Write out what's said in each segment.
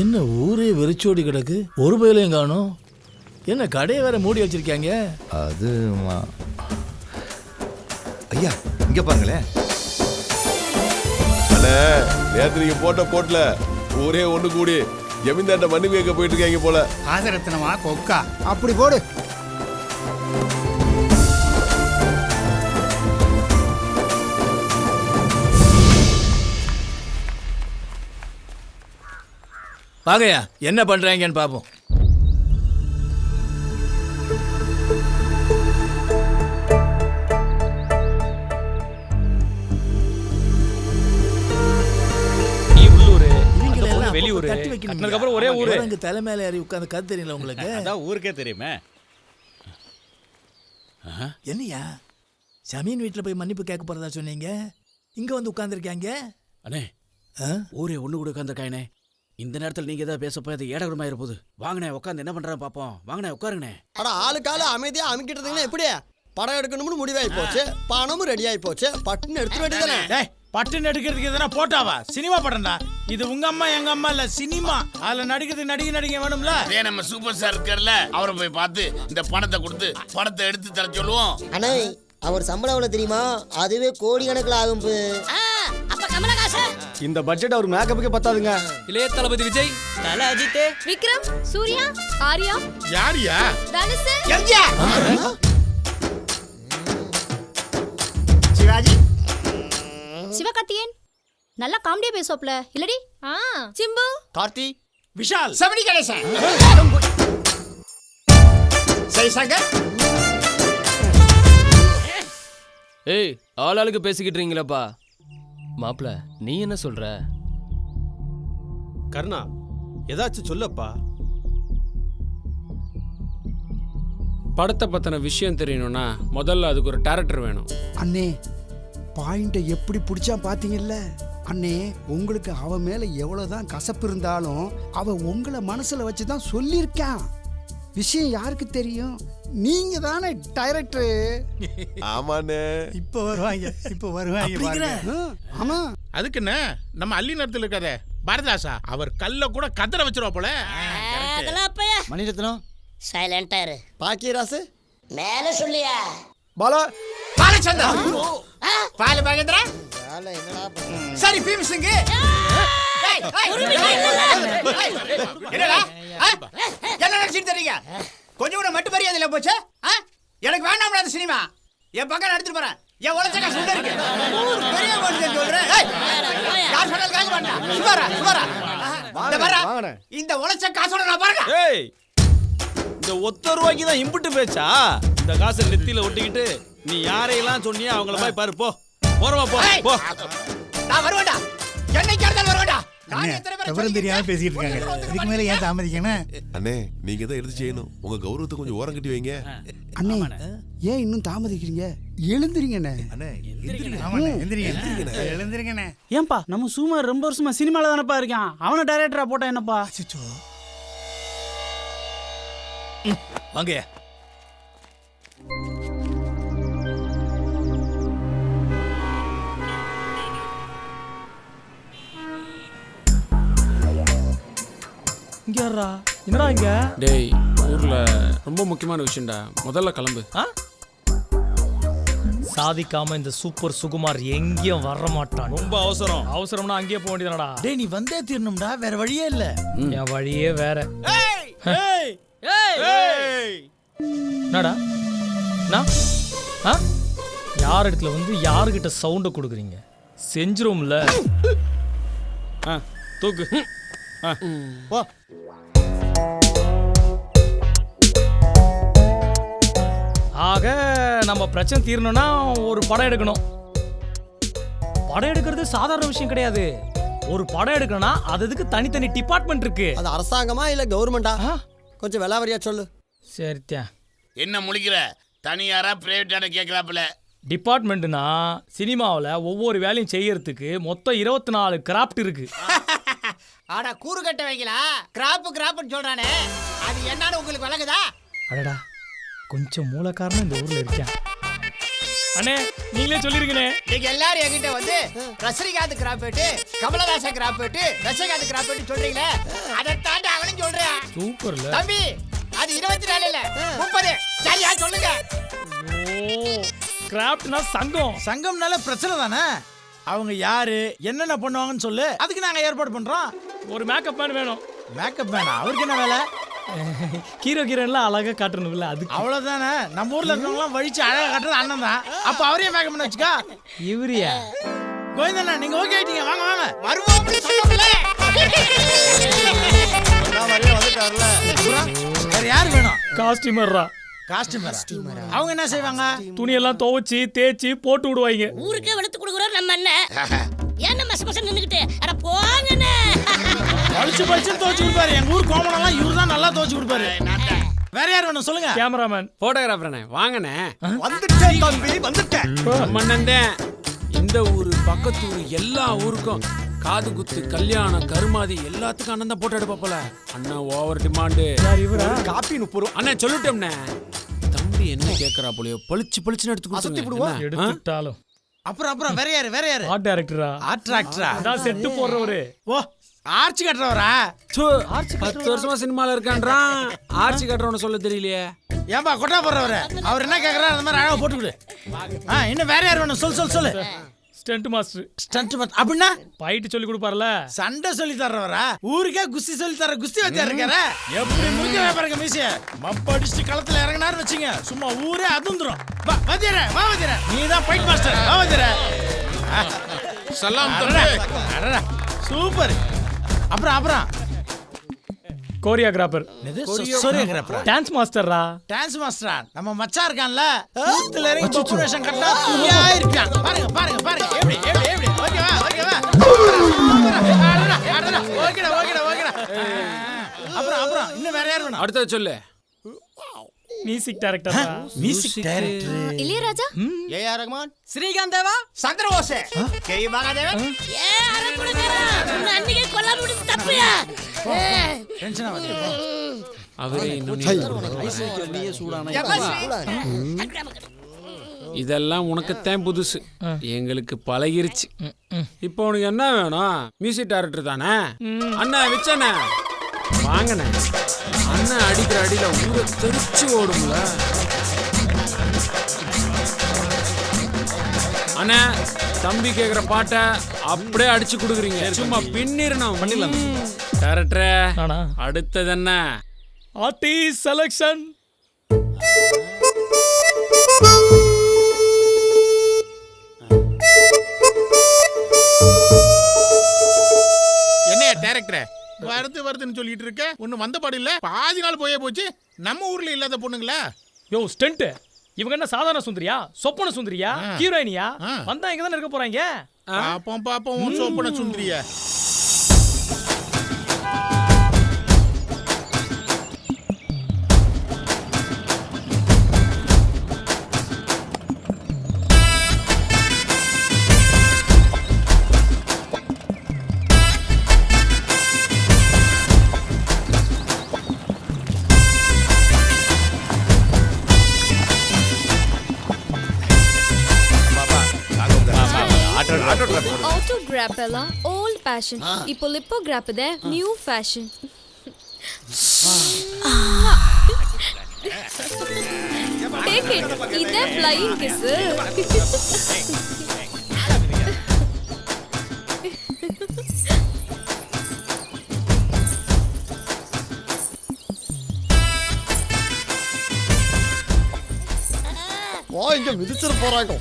என்ன ஊரே வெறிச்சோடி கிடக்கு? ஒரு பயிலையும் காணும். என்ன கடையை வேற மூடி வச்சிருக்காங்க? அது ஐயா இங்க பாருங்களேன் அண்ணே நேத்து நீங்க போட்ட போட்ல ஊரே ஒண்ணு கூடி ஜமீன்தார்ட்ட மண்ணு கேட்க போயிட்டு இருக்காங்க போல. ஆதரத்தினமா கொக்கா? அப்படி போடு. வாங்கய்யா என்ன எல்லாம் அப்பப்ப வெளியூர். கட்டினதுக்கப்புறம் ஒரே ஊரு. இறங்கு தலை மேல ஏறி உட்காந்து கத்து தெரியல உங்களுக்கு? அதான் ஊருக்கே தெரியுமே. என்னய்யா? ஜமீன் வீட்டில் போய் மன்னிப்பு கேட்க போறதா சொன்னீங்க? இங்க வந்து உட்காந்துருக்காங்க அண்ணே ஊரே ஒண்ணு கூட உட்காந்துருக்காயனே இந்த நேரத்தில் நீங்க ஏதாவது பேச போய் அது ஏடகுடமா இருப்போது வாங்கண்ணே உட்காந்து என்ன பண்றான் பாப்போம். வாங்கண்ணே உட்காருங்கண்ணே. அட ஆளுக்கால அமைதியா அமைக்கிட்டதுங்கன்னா எப்படி? படம் எடுக்கணும்னு முடிவாகி போச்சு பணமும் ரெடி ஆகி போச்சு. பட்டுன்னு எடுத்துட வேண்டியதானே டேய் பட்டுன்னு எடுக்கிறதுக்கு எதனா போட்டாவா? சினிமா படம்டா. இது உங்க அம்மா எங்க அம்மா இல்ல சினிமா. அதுல நடிக்கிறது நடிகை நடிகை வேணும்ல? அதே நம்ம சூப்பர் ஸ்டார் இருக்கார்ல அவரை போய் பார்த்து இந்த பணத்தை கொடுத்து படத்தை எடுத்து தர சொல்லுவோம். அண்ணே அவர் சம்பளம் எவ்வளவு தெரியுமா? அதுவே கோடி கணக்கில் ஆகும் பு. இந்த பட்ஜெட் அவர் மேக்கப்புக்கே பத்தாதுங்க. இளைய தளபதி விஜய் தல அஜித் விக்ரம் சூர்யா ஆர்யா யாரியா? தனுஷ். சிவாஜி? சிவகார்த்தியேயன் நல்லா காமெடியா பேசுவாப்ல. இல்லடி? ஆ. சிம்பு? கார்த்தி? விஷால். செவனி கணேசன். ஜெய்சங்கர்? ஏய் ஆள் ஆளுக்கு பேசிக்கிட்டு இருக்கீங்களப்பா. மாப்ள நீ என்ன சொல்ற? கருணா ஏதாச்சும் சொல்லப்பா. படத்தை பற்றின விஷயம் தெரியணும்னா முதல்ல அதுக்கு ஒரு டேரக்டர் வேணும். அண்ணே பாயிண்ட்டை எப்படி பிடிச்சா பாத்தீங்கல்ல? அண்ணே உங்களுக்கு அவன் மேல எவ்வளவுதான் கசப்பு இருந்தாலும் அவன் உங்களை மனசுல வச்சு தான் சொல்லியிருக்கான். விஷயம் யாருக்கு தெரியும்? நீங்க தானே டைரக்டர் ஆமாண்ணே. இப்போ வருவாங்க இப்போ வருவாங்க? பாருங்க. ஆமா. அதுக்கு என்ன நம்ம அள்ளி நேரத்தில் இருக்காதே பாரதாசா அவர் கல்ல கூட கதற வச்சிருவா போல. அதெல்லாம் அப்பயா மணிரத்னம். சைலண்டா இரு. பாக்கியராசு. மேல சொல்லியா. பாலா. பாலச்சந்தா பால பண்ண? சரி பீம் சிங் என்னடா? ஆ? என்ன நினைச்சிட்டு தெரியுங்க? கொஞ்சம் கூட மட்டு மரியாதை இல்ல போச்சு ஆ? எனக்கு வேண்டாம் அந்த சினிமா. என் பக்கம் எடுத்துட்டு போறேன். என் உலகத்தை சுண்ட இருக்கு. ஊர் பெரிய மனுஷன் சொல்றேன் ஏய், யார் சொன்னாலும் கேட்க மாட்டேன் சுமாரா சுமாரா. இந்த பாரா வாங்கண்ணே. இந்த உழைச்ச காசோட நான் பாருங்க. ஏய் இந்த ஒத்த ரூபாய்க்கு தான் இம்புட்டு பேச்சா? இந்த காசை நெத்தியில ஒட்டிக்கிட்டு நீ யாரையெல்லாம் சொன்னியோ அவங்கள போய் பாரு போ. போறவா போ. நான் வருவேன்டா. என்னைக்கு விவரம் தெரியாம? பேசிட்டு இருக்காங்க. இதுக்கு மேல ஏன் தாமதிக்கணும்? அண்ணே நீங்க தான் எடுத்து செய்யணும்? உங்க கௌரவத்தை கொஞ்சம் ஓரம் கட்டி வைங்க. அண்ணே ஏன் இன்னும் தாமதிக்கிறீங்க? எழுந்திரிங்கண்ணே எழுந்திருங்கண்ணே ஏன்பா நம்ம சுமார் ரொம்ப வருஷமா சினிமால தானப்பா இருக்கான். அவனை டைரக்டரா போட்டா என்னப்பா. வாங்கய்யா. இங்க என்னடா இங்க? டேய் ஊரில் ரொம்ப முக்கியமான விஷயம்டா. முதல்ல கிளம்பு. சாதிக்காம இந்த சூப்பர் சுகுமார் எங்கேயும் வர மாட்டான் ரொம்ப அவசரம். அவசரம்னா அங்கேயே போக வேண்டியதானடா டேய் நீ வந்தே தீரணும்டா. வேற வழியே இல்ல. என் வழியே வேற. ஏய் ஏய் என்னடா? யார் இடத்துல வந்து யாருக்கிட்ட சவுண்டை கொடுக்குறீங்க? செஞ்சிரும்ல ஆ, தூக்கு. ஆ. ஆக நம்ம பிரச்சனை தீரணும்னா ஒரு படம் எடுக்கணும். படம் எடுக்கிறது சாதாரண விஷயம் கிடையாது. ஒரு படம் எடுக்கணும்னா அது அதுக்கு தனித்தனி டிபார்ட்மெண்ட் இருக்கு. அது அரசாங்கமா இல்ல கவர்மெண்டா கொஞ்சம் விலாவரியா சொல்லு. சரித்யா என்ன முழிக்கிற? தனியாரா பிரைவேட்டான கேட்கலாப்புல டிபார்ட்மெண்ட்னா சினிமாவில் ஒவ்வொரு வேலையும் செய்யறதுக்கு மொத்தம் இருபத்தி நாலு கிராஃப்ட் இருக்கு. ஆடா கூறு கட்ட வைங்களா கிராப்பு கிராப்புன்னு சொல்றானே. அது என்னன்னு உங்களுக்கு விளங்குதா அடடா கொஞ்சம் மூலக்காரனும் இந்த ஊர்ல இருக்கேன் அண்ணே நீங்களே சொல்லிருங்கண்ணே. நீங்க எல்லாரும் என்கிட்ட வந்து ரஜினிகாந்த் கிராப்பேட்டு கமலஹாசன் கிராப்பேட்டு ரஜினிகாந்த் கிராப்பேட்டு சொல்றீங்களே? அதை தாண்டி அவனும் சொல்றேன். சூப்பர்ல. தம்பி அது இருபத்தி நாலு இல்ல முப்பது. சரியா சொல்லுங்க. ஓ கிராஃப்ட்னா சங்கம். சங்கம்னால பிரச்சனை தானே? அவங்க யாரு என்னென்ன பண்ணுவாங்கன்னு சொல்லு. அதுக்கு நாங்க ஏற்பாடு பண்றோம். ஒரு மேக்கப் மேன் வேணும். மேக்கப் வேணாம் அவருக்கு என்ன வேலை? ஹீரோ ஹீரோயின்லாம் அழகா காட்டணும்ல அதுக்கு. அவ்வளவுதானே? நம்ம ஊர்ல இருக்கவங்களாம் வழிச்சு அழகா கட்டுறது அண்ணன் தான். அப்ப அவரையே மேக்கப் பண்ண வச்சுக்கா. இவரியா கோவிந்தண்ணா நீங்க ஓகே ஆயிட்டீங்க. வாங்க வாங்க. வந்துட்டார்ல. வேற யார் வேணும்? காஸ்டியூமர்ரா காஸ்டியூமர் அவங்க என்ன செய்வாங்க? துணியெல்லாம் துவைச்சு தேய்ச்சி போட்டு விடுவாங்க. ஊருக்கே வெளுத்து கொடுக்குறோம் நம்ம என்ன ஏன் நம்ம மசம் நின்னுக்கிட்டு? அட போங்கண்ணே பளிச்சு பளிச்சு துவச்சு கொடுப்பாரு எங்க ஊர் கோமணம்லாம் இவரு தான் நல்லா துவச்சு கொடுப்பாரு. வேற யார் வேணும் சொல்லுங்க. கேமராமேன். போட்டோகிராஃபர்ண்ணே வாங்கண்ணே. வந்துட்டேன் தம்பி வந்துட்டேன். மன்னந்தேன் இந்த ஊரு பக்கத்து ஊரு எல்லா ஊருக்கும் காது குத்து கல்யாணம் கருமாதி எல்லாத்துக்கும் அண்ணன் தான் போட்டோ எடுப்பா போல. அண்ணன் ஓவர் டிமாண்டு. காப்பி முப்பது ரூபா அண்ணன் சொல்லட்டோம்ண்ணே. தம்பி என்ன கேக்குறா போலயோ பளிச்சு பளிச்சுன்னு எடுத்து. என்ன? ஆ? எடுத்துட்டாலும். அப்புறம் அப்புறம் வேற யாரு வேற யாரு? ஆர்ட் டைரக்டரா? ஆட்ராக்டரா அதான் செட்டு போடுறவரு. ஓ ஆர்ச்சி கட்டுறவரா? சு, பத்து வருஷமா சினிமால இருக்கான்றான். ஆர்ச்சி கட்டுறவன சொல்ல தெரியலையே. ஏன்பா கொட்டா போடுறவரு? அவர் என்ன கேக்குறாரு? அந்த மாதிரி அழகா போட்டு கொடு. ஆ இன்னும் வேற யார் வேணும்? சொல் சொல் சொல்லு. Stunt master. ஸ்டண்ட் அப்படின்னா? ஃபைட் சொல்லி கொடுப்பார்ல. சண்டை சொல்லி தர்றவரா? ஊருக்கே குஸ்தி சொல்லி தர குஸ்தி வச்சா இருக்காரு? எப்படி முழுக்க பாருங்க மீசிய. மப்ப அடிச்சுட்டு களத்துல இறங்கினாரு வச்சுங்க சும்மா ஊரே அதுந்துரும் வா வதிர வா வதிர நீ தான் ஃபைட் மாஸ்டர். வா வதிர சலாம் சூப்பர். அப்புறம் அப்புறம். கோரியோகிராஃபர் சோரியோகிராஃபர் டான்ஸ் மாஸ்டர்ரா டான்ஸ் மாஸ்டரா நம்ம மச்சான் இருக்கான்ல? கூத்துல இறங்கி பாப்புலேஷன் கட்டா தூயா இருப்பான் பாருங்க பாருங்க பாருங்க. எப்படி எப்படி எப்படி? ஓகேவா ஓகேவா ஓகேடா ஓகேடா ஓகேடா. அப்புறம் அப்புறம். இன்னும் வேற யார் வேணும்? அடுத்தது சொல்லு. மியூசிக் டைரக்டரா music director Ilaiyaraaja? A R Rahman Srikanth Deva Chandrabose K Mahadevan ஏ உன்னை அன்னைக்கே கொல்லாம விடுறது தப்புயா? டென்ஷன் ஆகாதீங்க. அவரே இன்னும் இதெல்லாம் உனக்குத்தான் புதுசு. எங்களுக்கு பழகிருச்சு. இப்போ உனக்கு என்ன வேணும்? மியூசிக் டைரக்டர் தானே? அண்ணா விச்சண்ணே வாங்கண்ணே அண்ணன் அடிக்கிற அடியில ஊரை தெரிச்சு ஓடும்ல. அண்ணா தம்பி கேக்குற பாட்டை அப்படியே அடிச்சு கொடுக்குறீங்க. சும்மா பின்னிரணும் பண்ணிடலாம். டேரக்டரே அடுத்தது என்ன? Artist selection. என்னையா டேரக்டர்? வருது வருதுன்னு சொல்லிட்டு இருக்க. ஒண்ணு வந்த பாடு இல்ல. பாதி நாள் போயே போச்சு. நம்ம ஊர்ல இல்லாத பொண்ணுங்களா? யோ ஸ்டண்ட் இவங்க என்ன சாதாரண சுந்தரியா? சொப்பன சுந்தரியா? ஹீரோயினியா. வந்தா இங்க தானே இருக்க போறாங்க? பாப்போம் பாப்போம் சோப்பன சுந்தரிய. டிராஃபிக் ஆட்டோ கிராப் எல்லாம் ஓல்ட் ஃபேஷன் இப்போ லிப்போ கிராப் ಇದೆ நியூ ஃபேஷன் ಟೇಕ್ ಇಟ್ ಇದೇ ಫ್ಲೈಯಿಂಗ್ ಕಿಸ್ வா இங்க மிதிச்சிட போறாங்க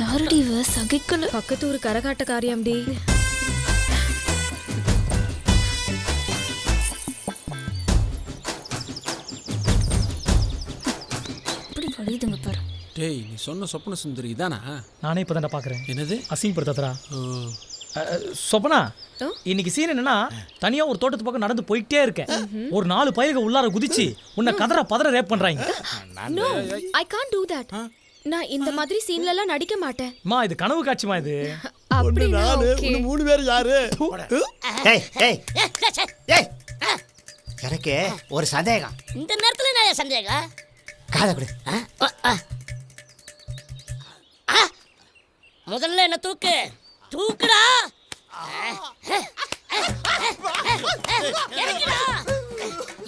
யாரடி இவ? சகிக்கல. பக்கத்து ஒரு கரகாட்டக்காரியாம்டி இப்படி வலியுதுங்க பாரு. டேய் நீ சொன்ன சொப்பன சுந்தரி இதானா? நானே இப்பதான்டா பாக்குறேன். என்னது? அசிங்கப்படுத்தாதடா. ஓ. சொப்பனா? இன்னைக்கு சீன் என்னன்னா தனியா ஒரு தோட்டத்து பக்கம் நடந்து போயிட்டே இருக்கேன். ஒரு நாலு பயிர்கள் உள்ளார குதிச்சு உன்னை கதற பதற ரேப் பண்றாங்க. ஐ காண்ட் டூ தட் நான் இந்த மாதிரி சீன்ல எல்லாம் நடிக்க மாட்டேன். மா இது கனவு காட்சிமா இது? அப்படின்னா நாலு மூணு பேர் யாரு? ஏய் ஏய் ஏய் எனக்கு ஒரு சந்தேகம். இந்த நேரத்துல நான் சந்தேகம் காதை கொடு! முதல்ல என்ன தூக்கு? தூக்குடா.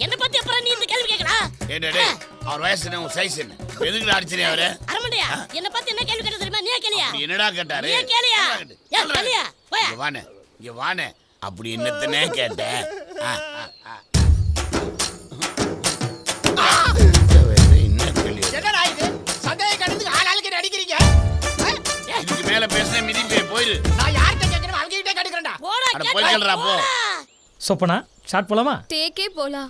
என்ன பத்தி அப்புறம் நீ இந்த கேள்வி கேட்கறா? ஏடே அவர் வயசு என்ன? சைஸ் என்ன? எதுக்கு அடிச்சினே அவரு? அரமண்டையா என்ன பத்தி என்ன கேள்வி கேட்ட தெரியுமா? நீ கேளியா? என்னடா கேட்டாரு? நீ கேளியா? ஏன் கேளியா? போயா. இங்க வானே இங்க வானே. அப்படி என்னத்தனே கேட்ட. என்ன கேள்வி என்னடா இது? சந்தேகம் கடந்து ஆள் ஆளுக்கு அடிக்கிறீங்க? இதுக்கு மேல பேசுன மிதிப்பே போயிரு. நான் யார்கிட்ட கேட்கணும் அவங்க கிட்டே கேட்டுக்கிறேன்டா. போடா போய் போ. சொப்பனா ஷார்ட் போலாமா? டேக்கே போலாம்.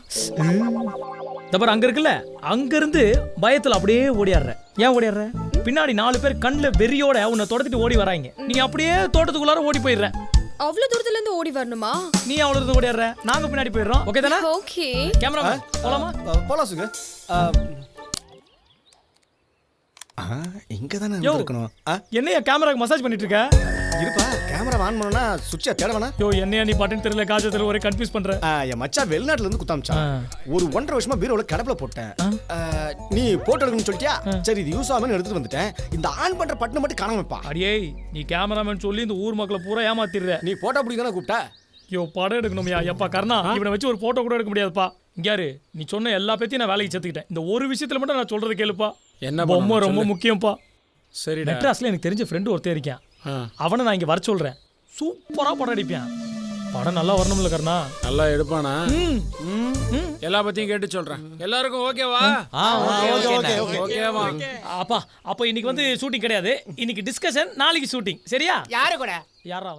தப்பர் அங்க இருக்குல்ல அங்க இருந்து பயத்துல அப்படியே ஓடியாடுற. ஏன் ஓடியாடுற? பின்னாடி நாலு பேர் கண்ணுல வெறியோட உன்னை தொடச்சிட்டு ஓடி வராங்க. நீ அப்படியே தோட்டத்துக்குள்ளார ஓடி போயிடுற. அவ்வளவு தூரத்துல இருந்து ஓடி வரணுமா? நீ அவ்வளவு இருந்து ஓடியாடுற. நாங்க பின்னாடி போயிடுறோம். ஓகே தானே? ஓகே கேமரா போலாமா? போலாம் சுங்க இங்க தானே. இருக்கணும் என்னையா கேமராக்கு மசாஜ் பண்ணிட்டு இருக்க? இருப்பா. கேமரா ஆன் பண்ணனா சுவிட்சை தேட வேணா யோ என்னையா நீ பாட்டுன்னு தெரியல காஜத்துல ஒரே கன்ஃபியூஸ் பண்ற. ஆ, என் மச்சான் வெளிநாட்டுல இருந்து குத்தாமிச்சான் ஒரு ஒன்றரை வருஷமா பீரோல கடப்புல போட்டேன். நீ போட்டோ எடுக்கணும்னு சொல்லிட்டியா? சரி இது யூஸ் ஆகும்னு எடுத்துட்டு வந்துட்டேன். இந்த ஆன் பண்ற பட்டனை மட்டும் காணாம வைப்பா. அடியே நீ கேமராமேன் சொல்லி இந்த ஊர் மக்களை பூரா ஏமாத்திடுற. நீ போட்டோ தானே கூப்பிட்ட? யோ படம் எடுக்கணும்யா. எப்பா கர்ணா இவனை வச்சு ஒரு போட்டோ கூட எடுக்க முடியாதுப்பா. இங்க யாரு? நீ சொன்ன எல்லா பத்தியும் நான் வேலைக்கு சேர்த்துக்கிட்டேன். இந்த ஒரு விஷயத்துல மட்டும் நான் சொல்றது கேளுப்பா. என்ன பொம்மை ரொம்ப. முக்கியம்ப்பா. சரிடா. மெட்ராஸ்ல எனக்கு தெரிஞ்ச ஃப்ரெண்டு ஒருத்தன் இருக்கான். அவனை நான் இங்க வர சொல்றேன். சூப்பரா படம் அடிப்பான் படம் நல்லா வரணும்ல கர்ணா. நல்லா எடுப்பானா? ம். ம். எல்லா பத்தியும் கேட்டு சொல்றேன். எல்லாருக்கும் ஓகேவா? ஓகேவா? அப்பா அப்போ இன்னைக்கு வந்து ஷூட்டிங் கிடையாது. இன்னைக்கு டிஸ்கஷன் நாளைக்கு ஷூட்டிங் சரியா? யாரு கூட? யாரா